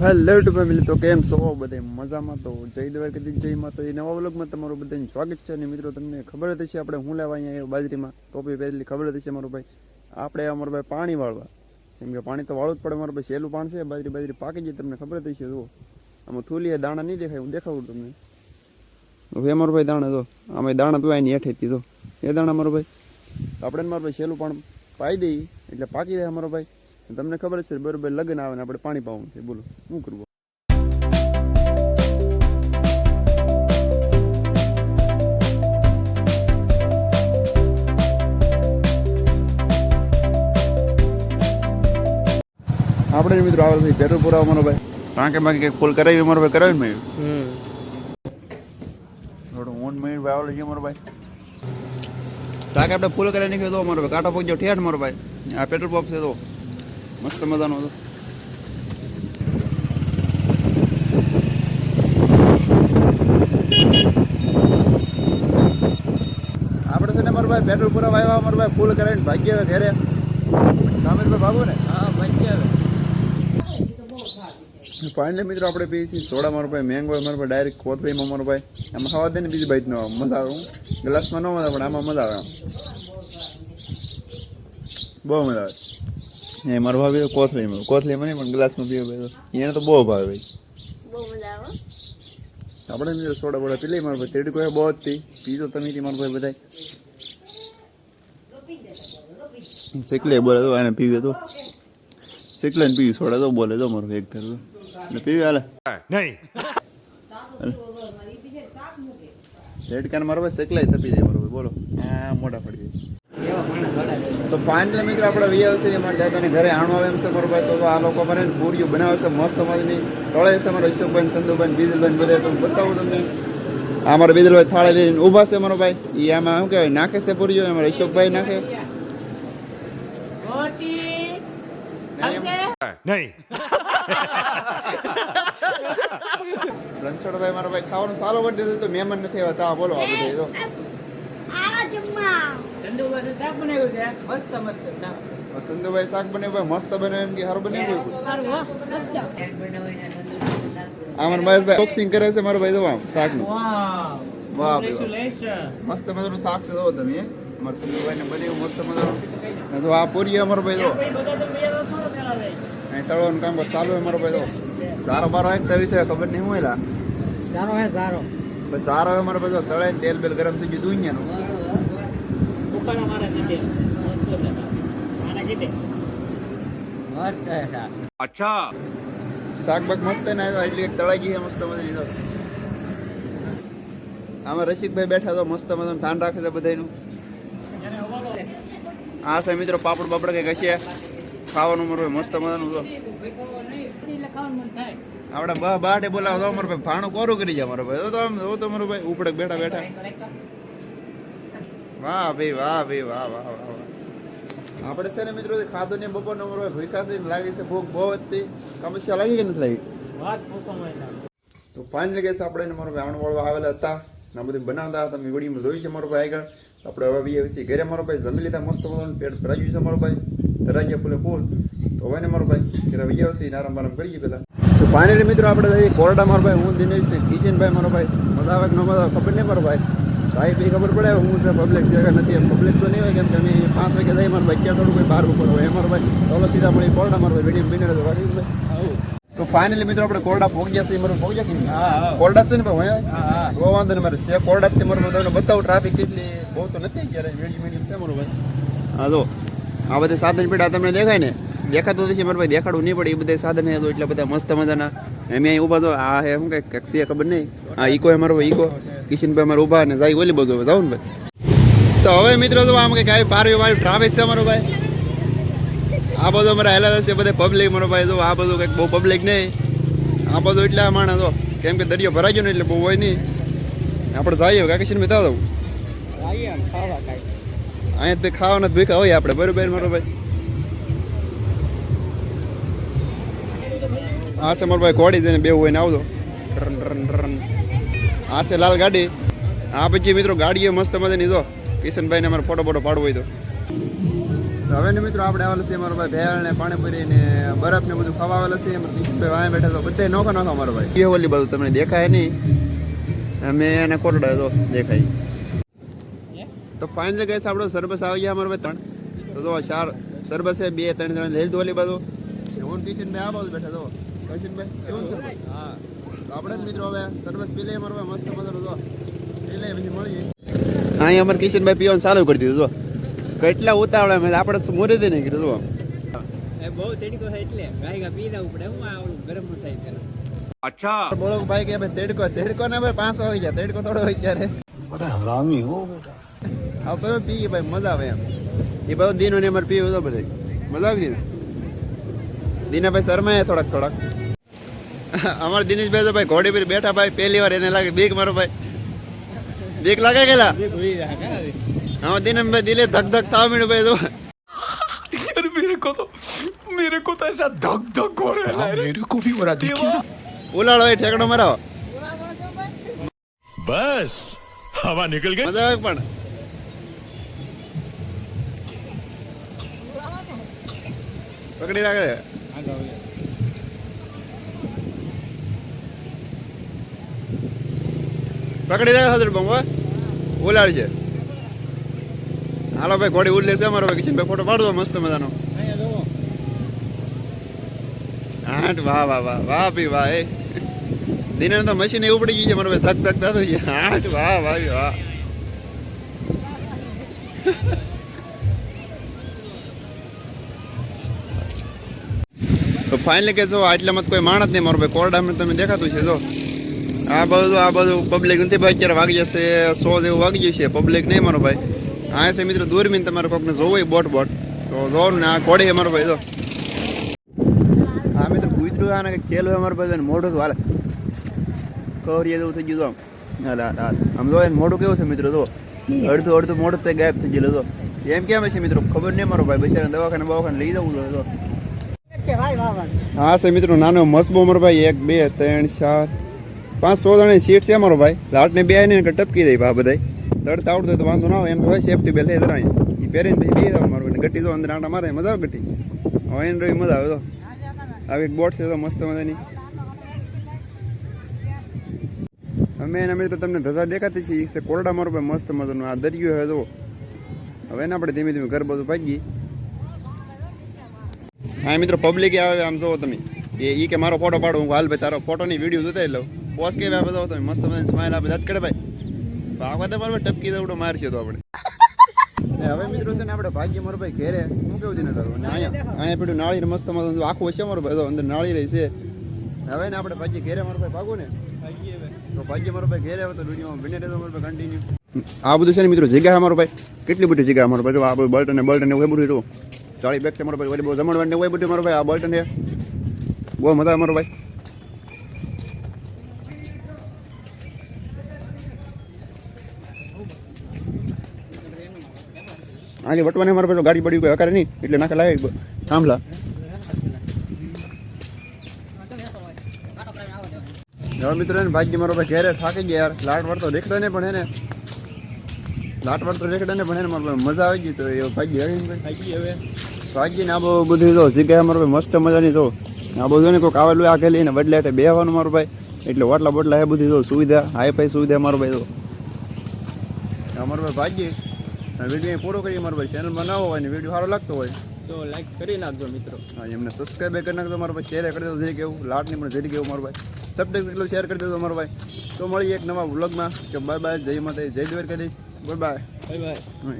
Hello two family તો કેમ છો? બધે મજામાં? તો જય દ્વારકાથી જય માતા નવા વ્લોગમાં તમારું બધાનું સ્વાગત છે અને મિત્રો, તમને ખબર જ હશે આપણે હું લેવા અહીંયા બાજરીમાં. ટોપી પહેરેલી ખબર જ હશે મારો ભાઈ. આપણે અમારો ભાઈ પાણી વાળવા. કેમ કે પાણી તો વાળવું જ પડે મારો ભાઈ સહેલું પાણ છે, બાજરી બાજરી પાકી જાય, તમને ખબર જ હશે, જુઓ. આમાં થૂલીએ દાણા નહીં દેખાય, હું દેખાવું તમને. હવે મારો ભાઈ દાણા, જો. આમાં દાણા તો એની હેઠે જો એ દાણા મારો ભાઈ. આપણે મારો ભાઈ સહેલું પણ પાઈ દઈએ, એટલે પાકી જાય મારો ભાઈ. તમને ખબર છે બરોબર લગ્ન આવે ને આપણે પાણી પાવું છે બોલો શું કરવું? આપણે મિત્રો આવે છે પેટ્રોલ પુરાવો મારો ભાઈ કે માં કંઈક ફૂલ કરાવી મારો ભાઈ કરાવી મેં. થોડું ઊંડ મયુર ભાઈ આવેલો છે મારો ભાઈ ટાંકે આપણે ફૂલ કરાવી નાખ્યો તો મારો ભાઈ કાંટા પગજો ઠેઠ મારો ભાઈ આ પેટ્રોલ પંપ છે તો. મસ્ત મજાનો હતો. આપણે છે ને મારો ભાઈ પેટ્રોલ પુરાવા આવ્યા મારો ભાઈ ફૂલ કરાવીને ભાગ્ય ઘરે. કામીરભાઈ બાબુ ને? ફાઇનલી મિત્રો આપણે પીએ છીએ સોડા મારો ભાઈ મેંગો મારો ભાઈ ડાયરેક્ટ કોથળીમાં મારો ભાઈ. એમાં ખાવા દે ને બીજી બાઈટ નો મજા આવે ગ્લાસમાં ન મજા પણ આમાં મજા આવે બહુ મજા આવે. એ મારો ભાભી તો કોથળીમાં કોથળીમાં નહીં પણ ગ્લાસમાં પીવો ભાઈ એને તો બહુ ભાવે. ભાઈ બહુ મજા આવે? આપણે મિત્રો સોડા બોડા પી લઈએ મારો ભાઈ. તેડી કોઈ બહુ જ પી પીજો તમે થી મારો ભાઈ બધા શેકલે બોલે તો એને પીવે તો. શેકલે ને પીવી સોડા તો બોલે તો મારો ભાઈ એક ધર. એટલે પીવી હાલે. નહીં. રેડ કાન મારો ભાઈ શેકલાય તપી જાય મારો ભાઈ. બોલો. હા મોટા પડી જાય. તો ફાઇનલી મિત્રો આપણે વી આવશે અમારે દાદાને ઘરે આણવા આવે એમ છે મારો ભાઈ. તો આ લોકો મને પૂરીઓ બનાવે છે મસ્ત મજની. તળે છે મારો અશોકભાઈ સંધુભાઈ બીજલભાઈ બધા તો બતાવું તમને. આ મારો બીજલભાઈ થાળે લઈને ઊભા છે મારો ભાઈ. એ આમાં શું કહેવાય નાખે છે પૂરીઓ અમારા અશોકભાઈ નાખે. નહીં. રણછોડભાઈ મારો ભાઈ ખાવાનું સારું બની દીધું તો મહેમાન નથી આવતા. બોલો આ બધે સંધુભાઈ શાક બનાવ્યું મસ્ત બનાવ્યું એમ કે સારું બનાવ્યું આ મારા મહેશભાઈ બોક્સિંગ કરે છે મારો ભાઈ જો આમ શાકનું. વાહ મસ્ત મજાનું શાક છે જોવો તમે અમારા સંધુભાઈને બનાવ્યું મસ્ત મજાનું. તો જો આ પૂરી અમારો ભાઈ જો અહીં તળવાનું કામ બસ ચાલુ હોય મારો ભાઈ જો સારો બારો હોય ને તવી થયો ખબર નહીં હું એલા સારો હે સારો. બસ સારો હોય મારો ભાઈ જો તળે તેલ બેલ ગરમ થઈ ગયું દુનિયાનું. દુકાન મારા સીધે આના કીધે મસ્ત અચ્છા. શાકબાક મસ્ત ના એટલી એક તળાઈ ગઈ છે મસ્ત મજાની તો. આમાં રસિકભાઈ બેઠા તો મસ્ત મજાનું ધ્યાન રાખે છે બધાનું આ સાહેબ મિત્રો પાપડ બાપડ કંઈક હશે ખાવાનું મારું મસ્ત મજાનું તો. આપણે બા બાટે બોલાવો તો અમારું ભાઈ ભાણું કોરું કરી જાય મારો ભાઈ. તો આમ તો મારો ભાઈ ઉપડે બેઠા બેઠા. વાહ ભાઈ વાહ ભાઈ વાહ વાહ વાહ આપણે છે ને મિત્રો ખાધો ને બપોર નંબર ભાઈ ભૂખા છે લાગે છે ભૂખ બહુ હતી. સમસ્યા લાગી કે નથી લાગી? વાત તો ફાઇનલી કેસ આપણે મારો ભાઈ આણવાળવા આવેલા હતા. ને બધું બનાવતા હતા તમે વિડીયોમાં જોયું છે મારો ભાઈ આગળ. આપણે હવે બી આવી ઘરે. મારો ભાઈ જમી લીધા મસ્ત મજાનું પેટ ભરાઈ ગયું છે મારો ભાઈ. તરાજ્યા ગયા ફૂલે ફૂલ. તો હવે ને મારો ભાઈ ઘરે આવી આવશે આરામ આરામ કરીએ પેલા તો ફાઇનલી મિત્રો આપણે જઈએ કોરડા મારો ભાઈ હું દિનેશ ને કિચનભાઈ મારો ભાઈ. મજા આવે કે ન મજા આવે ખબર નહીં મારો ભાઈ? ભાઈ એ ખબર પડે હું તો પબ્લિક જગ્યા નથી. પબ્લિક તો નહીં હોય કેમ કે અમે પાંચ વાગે જાય મારો ભાઈ ક્યાં થોડું કોઈ બહાર ઉપર હોય. મારો ભાઈ ચાલો સીધા મળી કોરડા મારો ભાઈ વીડિયો બિનર વાળી તો ફાઇનલી મિત્રો આપણે કોરડા પહોંચ્યા છે મારું પહોંચ્યા કે? કોરડા છે ને ભાઈ હા બહુ વાંધો નહીં મારે છે કોરડા થી મારું તમને બતાવું ટ્રાફિક કેટલી બહુ તો નથી અત્યારે મીડિયમ મીડિયમ છે મારું ભાઈ. હા જો. આ બધા સાધન પેડા તમને દેખાય ને? દેખાતો નથી મારા ભાઈ દેખાડવું નહીં પડે એ બધા સાધન છે તો એટલા બધા મસ્ત મજાના. એમ અહીં ઊભા તો આ હે શું કંઈક છે ખબર નહીં? આ ઈકો હે મારો ઈકો. કિશનભાઈ અમારે ઊભા અને જાય ઓલી બધું જાવ ને ભાઈ. તો હવે મિત્રો તો આમ કંઈક આવી પારવી વાળી ટ્રાફિક છે મારો ભાઈ. આ બધું અમારા હેલા છે બધા પબ્લિક મારો ભાઈ જો આ બધું કંઈક બહુ પબ્લિક નહીં. આ બધું એટલા માણસ જો, કેમ કે દરિયો ભરાઈ ગયો ને એટલે બહુ હોય નહીં. આપણે જઈએ કાકેશન બતા દઉં અહીંયા તો ખાવાના ભૂખા હોય આપણે, બરોબર મારો ભાઈ? આ છે ભાઈ ઘોડી જઈને બે હોય ને આવજો. રન રન રન આ છે લાલ ગાડી. આ પછી મિત્રો ગાડીઓ મસ્ત મજાની જો કિશનભાઈને અમારે ફોટો ફોટો પાડવો હોય તો. હવે ને મિત્રો આપણે આવેલા છે અમારો ભાઈ ભેળ ને પાણીપુરી ને બરફ ને બધું ખાવા આવેલા છે કિશનભાઈ વાંહે બેઠા તો બધે નોખો નોખા મારો ભાઈ. એ ઓલી બધું તમને દેખાય નહીં. અમે એને કોરડા તો દેખાય. તો ફાઇનલ ગઈ આપણો સરબસ આવી ગયા અમારો ભાઈ ત્રણ. તો જો ચાર સરબસ છે બે ત્રણ જણા લઈ લીધું ઓલી બધું હું કિશનભાઈ આ બાજુ બેઠા તો કિશનભાઈ કેવું સરબસ હા. આપણે મિત્રો હવે સર્વિસ પીલે અમારે મસ્ત મજાનું જો. પીલે પછી મળીએ. અહીંયા અમારે કિશનભાઈ પીવાનું ચાલુ કરી દીધું જો. કેટલા ઉતાવળા મેં આપણે મોરે દે નહીં કીધું જો. બહુ એટલે. ગાયગા પી હું આવડું ગરમ થાય પેલા બોલો ભાઈ કે ભાઈ તેડકો તેડકો ના પાંચસો હોય ગયા. તેડકો થોડો હોય ક્યારે તો પી ભાઈ મજા આવે એમ. એ બધો દિનો ને અમારે પીવું તો મજા આવી ને? દિનાભાઈ શર્માએ થોડાક થોડાક. અમારા દિનેશભાઈ તો ભાઈ ઘોડી પર બેઠા ભાઈ પહેલી વાર એને લાગે બીક મારો ભાઈ બીક લાગે ગયેલા બે ભૂલી જા કે હા દિનેશભાઈ દિલે ધક ધક થવા માંડ્યું ભાઈ તો यार मेरे को तो मेरे को तो ऐसा धक धक हो रहा है मेरे को भी हो रहा देखिए ना ઉલાળો એ ઠેકડો મરાવો बस हवा निकल गई મજા આવે પણ પકડી રાખે પકડી રહ્યો હાજર બમ ઓલાડજે હાલો ભાઈ, ઘોડી ઉડ લેશે અમારો ભાઈ. ફોટો પાડો મસ્ત મજાનો. હાટ, વાહ વાહ વાહ વાહ ભી, વાહ એ દિને તો મશીન એવું પડી ગયું છે, મારો ભાઈ. ધક ધક થતું છે હાટ, વાહ વાહ વાહ. તો ફાઇનલી કે જો આટલામાં મત કોઈ માણસ નહીં, મારો ભાઈ. કોરડામાં તમે દેખાતું છે, જો. આ બાજુ આ બધું પબ્લિક નથી ભાઈ અત્યારે વાગી જશે સો જેવું વાગી જશે પબ્લિક નહીં મારો ભાઈ. આ છે મિત્રો દૂરબીન તમારે કોકને જોવું હોય બોટ બોટ. તો જોવો ને આ કોડી અમારો મારો ભાઈ જો. હા મિત્રો કૂતરું આને કે ખેલ હોય અમારા ભાઈ મોઢું તો હાલે. કવરીએ જેવું થઈ ગયું તો હાલ હાલ હાલ. આમ જો એને મોઢું કેવું છે મિત્રો જો. અડધું અડધું મોઢું તે ગાયબ થઈ ગયેલું તો એમ કેમ છે મિત્રો? ખબર નહીં મારો ભાઈ. બિચારા દવાખાને દવાખાને લઈ જવું જોઈએ તો હા છે મિત્રો નાનો મસબો અમારો ભાઈ. એક બે ત્રણ ચાર. પાંચ સો જણાની સીટ છે અમારો ભાઈ. લાટને બે ને ટપકી દઈ ભા બધા તડતા આવડતું હોય તો વાંધો ના હોય, એમ તો હોય સેફટી બેલ જરા એ પહેરીને પછી બે જાવ મારું ગટી જો અંદર આંટા મારે, મજા આવે ગટી હવે એને રહી મજા આવે તો. આવી બોટ છે તો મસ્ત મજાની. અમે એના મિત્રો તમને ધજા દેખાતી છે એ કોરડા મારો ભાઈ, મસ્ત મજાનું. આ દરિયો હે જો હવે એને આપણે ધીમે ધીમે ઘર બધું ભાગી. હા, મિત્રો પબ્લિક આવે આમ જોવો તમે. એ ઈ કે મારો ફોટો પાડો, હું હાલ ભાઈ તારો ફોટોની વીડિયો જોતા લઉં. પોસ કે આપે જો તમે મસ્ત મજાની સ્માઈલ આપે. દાંત કડે ભાઈ. ભાગવા તો બરાબર ટપકી દવડો મારશે તો આપણે. ને હવે મિત્રો છે ને આપણે ભાગ્ય મારો ભાઈ ઘેરે. હું કેવું દીને તારું? અને અહીંયા? અહીંયા પેલું નાળી મસ્ત મસ્ત આખું હશે મારો ભાઈ. તો અંદર નાળી રહી છે. હવે ને આપણે ભાગ્ય ઘેરે મારો ભાઈ ભાગો ને. તો ભાગ્ય મારો ભાઈ ઘેરે આવે તો વિડીયોમાં બને રહેતો મારો ભાઈ કન્ટિન્યુ આ બધું છે ને મિત્રો જગ્યા અમારો ભાઈ. કેટલી બધી જગ્યા અમારો ભાઈ? આ બધું અને ને બલ્ટન ને એવું બધું હતું. ચાળી બેગ છે મારો ભાઈ. બહુ જમણવાર એવું બધું મારો ભાઈ. આ બલ્ટ છે બહુ મજા અમારો મારો ભાઈ. આજે વટવાને મારો પેલો ગાડી પડી ગઈ હકારે નહીં એટલે નાખે લાવી થાંભલા. હવે મિત્રો ને ભાગ્ય મારો ભાઈ ઘેરે થાકી ગયા યાર. લાટ વાર તો રેખડા ને પણ એને. લાટ વાર તો રેખડા ને પણ એને મારો મજા આવી ગઈ તો એ ભાગ્ય હવે ભાગ્ય ને આ બહુ બધું તો જગ્યાએ મારો ભાઈ મસ્ત મજાની તો. આ બધું ને કોઈક આવેલું આ ખેલી ને બદલે એટલે બેહવાનું મારો ભાઈ એટલે ઓટલા બોટલા એ બધી તો સુવિધા હાઈ ફાઈ સુવિધા મારો ભાઈ તો. અમારો ભાઈ ભાગ્ય વીડિયો પૂરો કરીએ મારો ભાઈ ચેનલમાં ના હોય ને વીડિયો સારો લાગતો હોય તો લાઈક કરી નાખજો મિત્રો. હા એમને સબસ્ક્રાઈબ કરી નાખજો મારો ભાઈ શેર કરી દેજો જરી કેવું લાટની પણ જરી કેવું મારો ભાઈ. સબસ્ક્રાઈબ એટલું શેર કરી દેજો મારો ભાઈ. તો મળીએ એક નવા વ્લોગમાં કે બાય બાય જય માતા જય Dwarkadhish. Bye bye bye bye હા